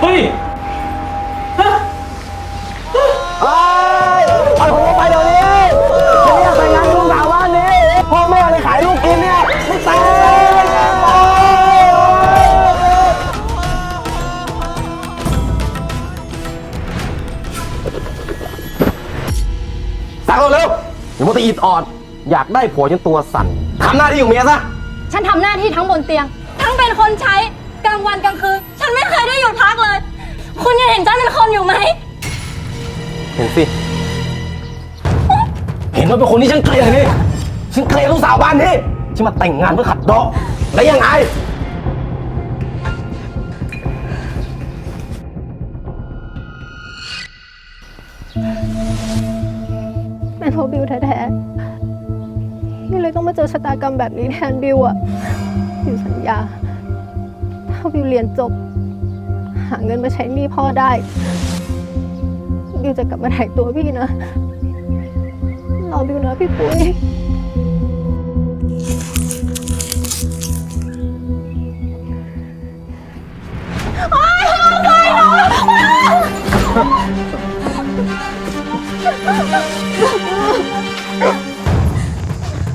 เฮ้ฮะเอ้ยเอาผมออกไปเดี๋ยวนี้ฉันอยากไปงานลูกสาวบ้านนี้พ่อแม่เลยขายลูกกินเนี่ยไม่ตายสั่งเอเร็วมดตะอิดออด อยากได้ผัวจนตัวสั่นทำหน้าที่ของเมียซะ ฉันทำหน้าที่ทั้งบนเตียง ทั้งเป็นคนใช้กลางวันกลางคืน ฉันไม่เคยได้หยุดพักเลย คุณยังเห็นฉันเป็นคนอยู่ไหม เห็นสิ เห็นว่าเป็นคนที่ฉันเกลียดนี่ฉันเกลียดลูกสาวบ้านนี้ที่มาแต่งงานเพื่อขัดดอกแล้วยังไง เป็นเพราะบิวแท้ๆนี่เลยต้องมาเจอชะตากรรมแบบนี้แทนบิวอะบิวสัญญา ถ้าบิวเรียนจบ หาเงินมาใช้หนี้พ่อได้บิวจะกลับมาถ่ายตัวพี่นะรอบิวนะพี่ปุ้ย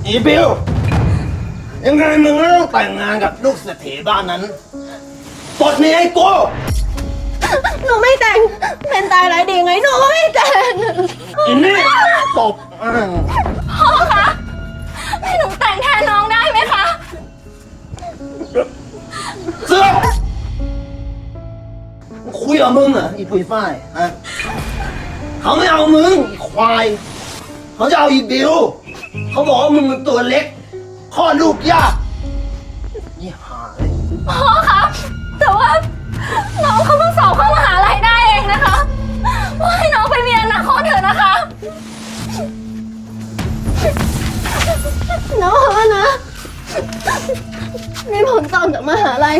อีบิวยังไงมึงก็ต้องแต่งงานกับลูกเศรษฐีบ้านนั้นปลดเมียให้กู หนูไม่แต่ง เป็นตายไรายดีไง หนูไม่แต่งอินนี่ตบอ้างพ่อคะให้หนูแต่งแทนน้องได้ไหมคะ เสือกคุยกับมึงเหรออีปุยฝ้ายฮะเขาไม่เอามึงอีควาย เขาจะเอาอีบิวเขาบอกว่ามึงมันตัวเล็กคลอดลูกยากยี่หาย พ่อคะแต่ว่าน้องเขาเพิ่ง สอบเข้ามหาลัยได้เองนะคะว่าให้น้องไปเรียนอนาคตเถอะนะคะ น้องนะนี่ผลสอบจากมหาลัย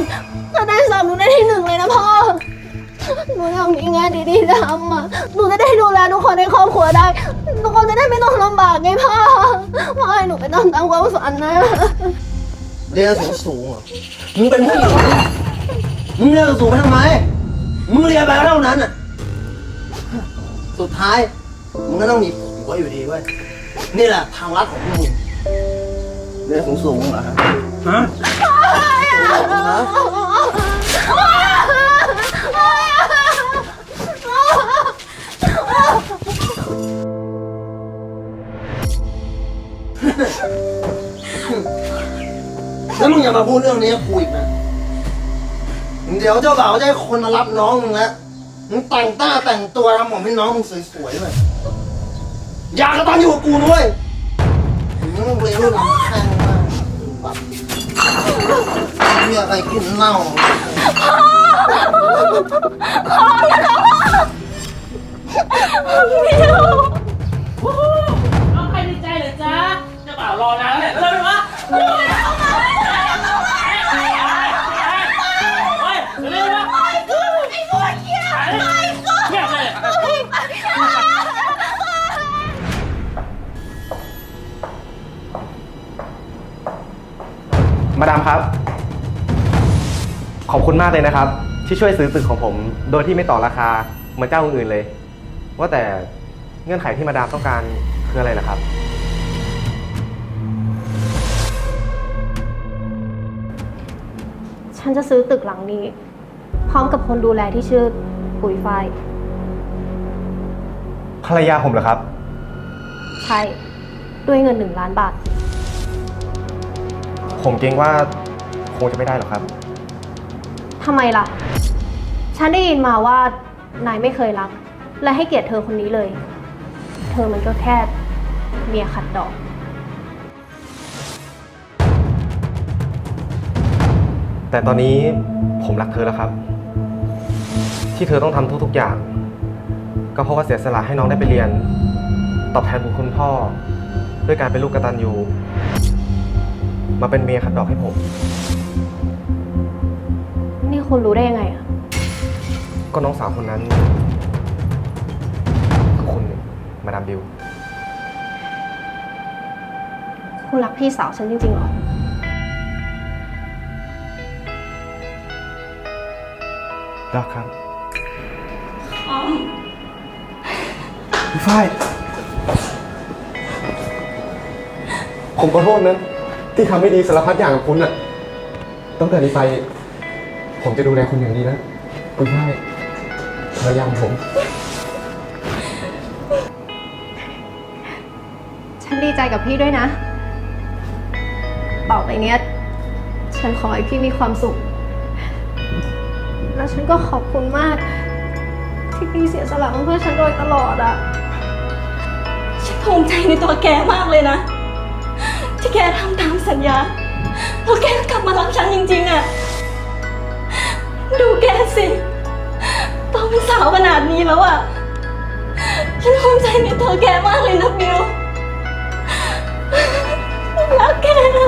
ถ้าได้สอบหนูได้ที่หนึ่งเลยนะพ่อ หนูอยากมีงานดีๆทำอะ หนูจะได้ดูแลทุกคนในครอบครัวได้ ทุกคนจะได้ไม่ต้องลำบากไงพ่อพ่อให้หนูไปต้องตามความฝันนะ เรียนสูงสูงๆเหรอมึงเป็นผู้หญิงมึงเรียนสูงๆไปทำไม มึงเรียนไปเท่านั้นอะ สุดท้าย มึงก็ต้องมีผัวอยู่ดีเว้ย นี่แหละทางลัดของพวกมึงเรียนสูงสูงเหรอะฮะฮะแล้วมึงอย่ามาพูดเรื่องนี้กับกูอีกนะ เดี๋ยวเจ้าบ่าวจะให้คนมารับน้องมึงแล้วมึงแต่งต้าแต่งตัวทำหมให้น้องมึงสวยๆเลยอยากกระตันอยู่กับกูด้วยมึงต้องเรียนรู้น้ำแข็งมากแบบไม่อยากให้กินเหล้าเอ ดามครับ ขอบคุณมากเลยนะครับ ที่ช่วยซื้อตึกของผม โดยที่ไม่ต่อราคาเหมือนเจ้าอื่นๆเลย ว่าแต่เงื่อนไขที่มาดามต้องการคืออะไรล่ะครับ ฉันจะซื้อตึกหลังนี้ พร้อมกับคนดูแลที่ชื่อปุ๋ยฝ้าย ภรรยาผมเหรอครับ ใช่ ด้วยเงินหนึ่งล้านบาท ผมเกรงว่าคงจะไม่ได้หรอกครับ ทำไมล่ะ ฉันได้ยินมาว่านายไม่เคยรัก และให้เกียรติเธอคนนี้เลย เธอมันก็แค่เมียขัดดอก แต่ตอนนี้ผมรักเธอแล้วครับ ที่เธอต้องทำทุกๆอย่าง ก็เพราะว่าเสียสละให้น้องได้ไปเรียน ตอบแทนบุญคุณพ่อ ด้วยการเป็นลูกกตัญญู มาเป็นเมียขัดดอกให้ผม นี่คุณรู้ได้ยังไงอะก็น้องสาวคนนั้นคือคุณมาดามบิว คุณรักพี่สาวฉันจริงๆเหรอ รักครับพี่ฝ้ายผมขอโทษนะ ที่ทำไม่ดีสารพัดอย่างกับคุณน่ะตั้งแต่นี้ไป ผมจะดูแลคุณอย่างดีนะ คุณฝ้ายภรรยามของผมดีใจกับพี่ด้วยนะ ต่อไปเนี้ย ฉันขอให้พี่มีความสุข แล้วฉันก็ขอบคุณมาก ที่พี่เสียสละมาเพื่อฉันโดยตลอดอะ ฉันภูมิใจในตัวแกมากเลยนะ ที่แกทำตามสัญญาแล้วแกก็กลับมารักฉันจริงๆอะดูแกสิตองเป็นสาวขนาดนี้แล้วอะฉันภูมิใจในเธอแกมากเลยนะบิวรักแกนะ